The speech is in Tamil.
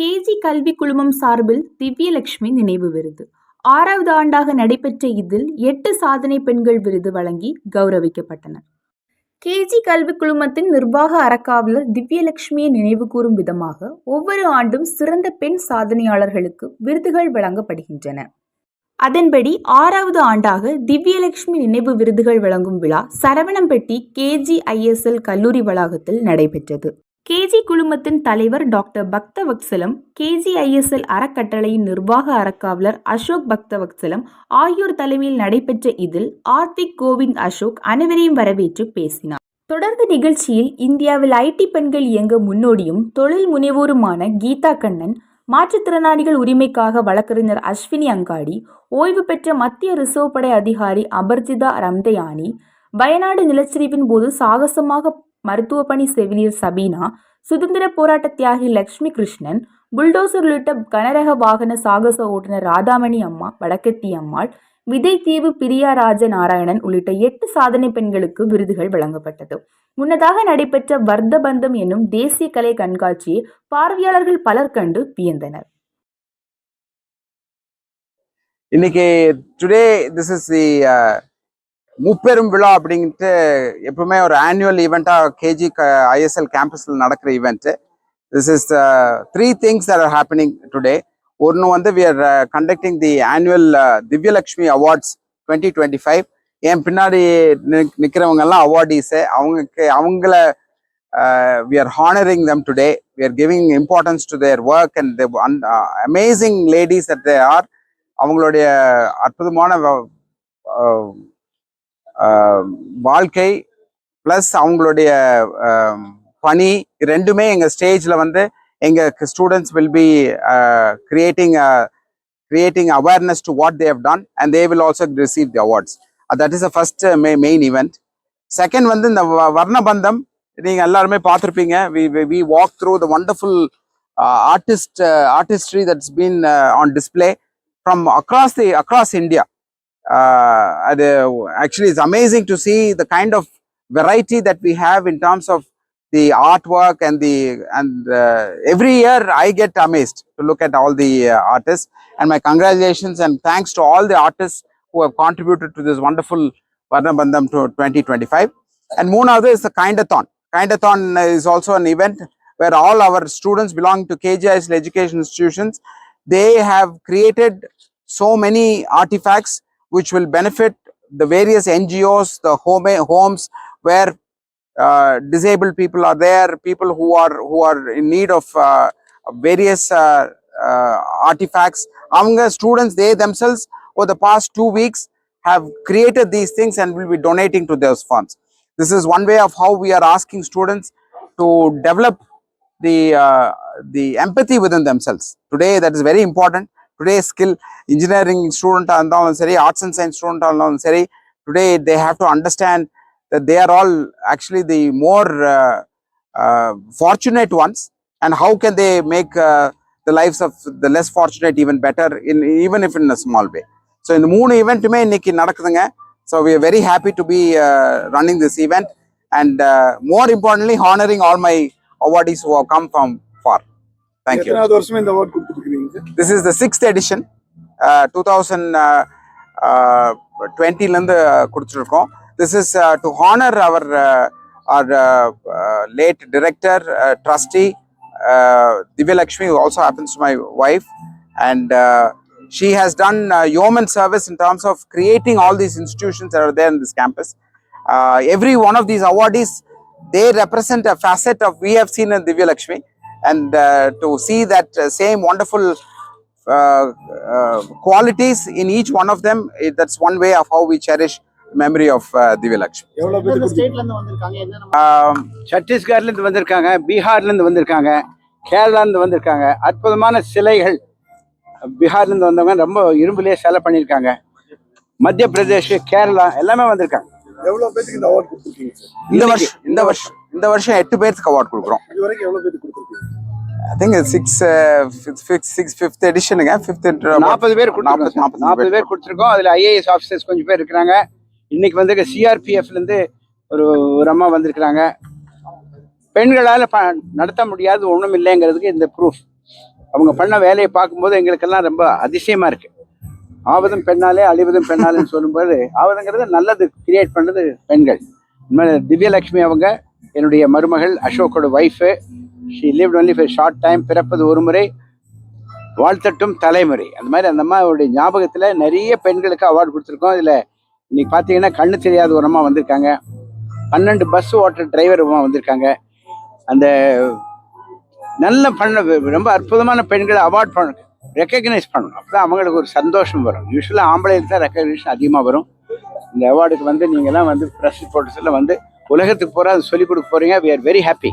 கேஜி கல்வி குழுமம் சார்பில் திவ்யலட்சுமி நினைவு விருது. ஆறாவது ஆண்டாக நடைபெற்ற இதில் எட்டு சாதனை பெண்கள் விருது வழங்கி கௌரவிக்கப்பட்டனர். கேஜி கல்வி குழுமத்தின் நிர்வாக அறக்காவலர் திவ்யலட்சுமியை நினைவு கூறும் விதமாக ஒவ்வொரு ஆண்டும் சிறந்த பெண் சாதனையாளர்களுக்கு விருதுகள் வழங்கப்படுகின்றன. அதன்படி ஆறாவது ஆண்டாக திவ்யலட்சுமி நினைவு விருதுகள் வழங்கும் விழா சரவணம்பட்டி கேஜி ஐஎஸ்எல் கல்லூரி வளாகத்தில் நடைபெற்றது. கேஜி குழுமத்தின் தலைவர் டாக்டர் பக்தவத்சலம் கேஜிஐஎஸ்எல் அறக்கட்டளையின் நிர்வாக அறக்காவலர் அசோக் பக்தவத்சலம் ஆகியோர் தலைமையில் நடைபெற்ற இதில் ஆர்த்திக் கோவிந்த் அசோக் அனைவரையும் வரவேற்று பேசினார். தொடர்ந்து நிகழ்ச்சியில் இந்தியாவில் ஐடி பெண்கள் இயங்க முன்னோடியும் தொழில் முனைவோருமான கீதா கண்ணன் மாற்றுத்திறனாளிகள் உரிமைக்காக வழக்கறிஞர் அஸ்வினி அங்காடி ஓய்வு பெற்ற மத்திய ரிசர்வ் படை அதிகாரி அபர்ஜிதா ரம்தயானி வயநாடு நிலச்சரிவின் போது சாகசமாக மருத்துவ பணி செவிலியர் சபீனா சுதந்திர போராட்ட தியாகி லக்ஷ்மி கிருஷ்ணன் புல்டோசர் உள்ளிட்ட கனரக வாகன சாகச ஓட்டுநர் ராதாமணி அம்மா வடக்கத்தி அம்மாள் விதைத்தீவு பிரியா ராஜ நாராயணன் உள்ளிட்ட எட்டு சாதனை பெண்களுக்கு விருதுகள் வழங்கப்பட்டது. முன்னதாக நடைபெற்ற வர்த்தபந்தம் என்னும் தேசிய கலை கண்காட்சியை பார்வையாளர்கள் பலர் கண்டு வியந்தனர். இன்னைக்கு டுடே திஸ் இஸ் தி முப்பெரும் விழா அப்படின்ட்டு எப்பவுமே ஒரு ஆனுவல் ஈவெண்ட்டாக கேஜி ஐஎஸ்எல் கேம்பஸில் நடக்கிற event this is three things are happening today ஒன்று வந்து we are conducting the annual Divyalakshmi awards twenty twenty five என் பின்னாடி நிற்கிறவங்க எல்லாம் அவார்டீஸு அவங்களுக்கு அவங்கள we are honoring them today we are giving importance to their work and amazing ladies at they are அவங்களுடைய அற்புதமான வாழ்க்கை ப்ளஸ் அவங்களுடைய பணி ரெண்டுமே எங்கள் ஸ்டேஜில் வந்து எங்கள் students will be creating creating awareness to what they done and they will also receive the awards that is a first may main event second வந்து இந்த வர்ணபந்தம் நீங்கள் எல்லாருமே பார்த்துருப்பீங்க we we walk through the wonderful artist artistry that's been on display from across the across India actually it's amazing to see the kind of variety that we have in terms of the artwork and the and uh, every year I get amazed to look at all the uh, artists and my congratulations and thanks to all the artists who have contributed to this wonderful Varnabandham to 2025. And Moonavathu is the Kindathon. Kindathon is also an event where all our students belonging to KGIS education institutions, they have created so many artifacts which will benefit the various NGOs, the home, homes where uh, disabled people are there, people who are who are in need of uh, various uh, uh, artifacts. Among the students, they themselves over the past two weeks have created these things and will be donating to those funds. This is one way of how we are asking students to develop the uh, the empathy within themselves. Today, that is very important. Today's skill, engineering student இருந்தாலும் சரி arts and science student இருந்தாலும் சரி today they have to understand that they are all actually the more uh, uh, fortunate ones and how can they make uh, the lives of the less fortunate even better in even if in a small way so இந்த மூணு ஈவெண்ட்டுமே இன்னைக்கு நடக்குதுங்க so we are very happy to be uh, running this event and uh, more importantly honoring all my awardees who have come from far thank you எத்தனாவது வருஷமா இந்த அவார்ட் கொடுத்துருக்கீங்க sir this is the sixth edition uh, 2020லேருந்து கொடுத்துருக்கோம் this is uh, to honor our uh, our uh, uh, late director uh, trustee uh, Divya Lakshmi who also happens to my wife and uh, she has done uh, yeoman service in terms of creating all these institutions that are there in this campus uh, every one of these awardees they represent a facet of we have seen in Divya Lakshmi And uh, to see that uh, same wonderful uh, uh, qualities in each one of them eh, that's one way of how we cherish uh, எவ்வளவு எந்தெந்த பேருக்கு ஸ்டேட்ல இருந்து வந்திருக்காங்க? இருந்து வந்திருக்காங்க பீகார்ல இருந்து வந்திருக்காங்க கேரளால இருந்து வந்திருக்காங்க. அற்புதமான சிலைகள் பீகார்ல இருந்து வந்தவங்க ரொம்ப இரும்புலயே சிலை பண்ணியிருக்காங்க. மத்திய பிரதேஷ் கேரளா எல்லாமே வந்திருக்காங்க. எவ்வளவு பேருக்கு இந்த அவார்ட் கொடுத்துருக்கீங்க இந்த வருஷம் இந்த வருஷம் இந்த வருஷம் எட்டு பேருக்கு அவார்ட் கொடுக்குறோம். இது வரைக்கும் எவ்வளவு பேருக்கு கொடுத்துருக்கீங்க? திங்க் சிக்ஸ் சிக்ஸ் ஃபிஃப்த் எடிஷனுங்க ஃபிஃப்த் நாற்பது பேர் நாற்பது நாற்பது பேர் கொடுத்துருக்கோம். அதுல ஐஏஎஸ் ஆஃபீஸர்ஸ் கொஞ்சம் பேர் இருக்கிறாங்க. இன்னைக்கு வந்து சிஆர்பிஎஃப்ல இருந்து ஒரு ஒரு அம்மா வந்திருக்கிறாங்க. பெண்களால ப- நடத்த முடியாது ஒண்ணும் இல்லைங்கிறதுக்கு இந்த ப்ரூஃப் அவங்க பண்ண வேலையை பார்க்கும்போது எங்களுக்கெல்லாம் ரொம்ப அதிசயமா இருக்கு. ஆவதும் பெண்ணாலே அழிவதும் பெண்ணாலேன்னு சொல்லும்போது ஆவதுங்கிறது நல்லது. கிரியேட் பண்ணது பெண்கள். திவ்யலட்சுமி அவங்க என்னுடைய மருமகள் அசோக்கோட wife she lived only for short time பிறப்பது ஒரு முறை வாழ்த்தட்டும் தலைமுறை. அந்த மாதிரி அந்த அம்மாவுடைய ஞாபகத்தில் நிறைய பெண்களுக்கு அவார்டு கொடுத்துருக்கோம். இதில் இன்னைக்கு பார்த்தீங்கன்னா கண்ணு தெரியாத ஒரு அம்மா வந்திருக்காங்க. பன்னெண்டு பஸ் ஓட்டுற டிரைவர் அம்மா வந்திருக்காங்க. அந்த நல்ல பண்ண ரொம்ப அற்புதமான பெண்களை அவார்ட் பண்ண ரெக்கக்னைஸ் பண்ணணும். அப்போ அவங்களுக்கு ஒரு சந்தோஷம் வரும். யூஸ்வலாக ஆம்பளைக்கு தான் ரெக்கக்னேஷன் அதிகமாக வரும். இந்த அவார்டுக்கு வந்து நீங்கள்லாம் வந்து ப்ரெஸ் ரிப்போர்ட்டர்ஸில் வந்து உலகத்துக்கு போகிற சொல்லிக் கொடுக்க போகிறீங்க வி ஆர் வெரி ஹாப்பி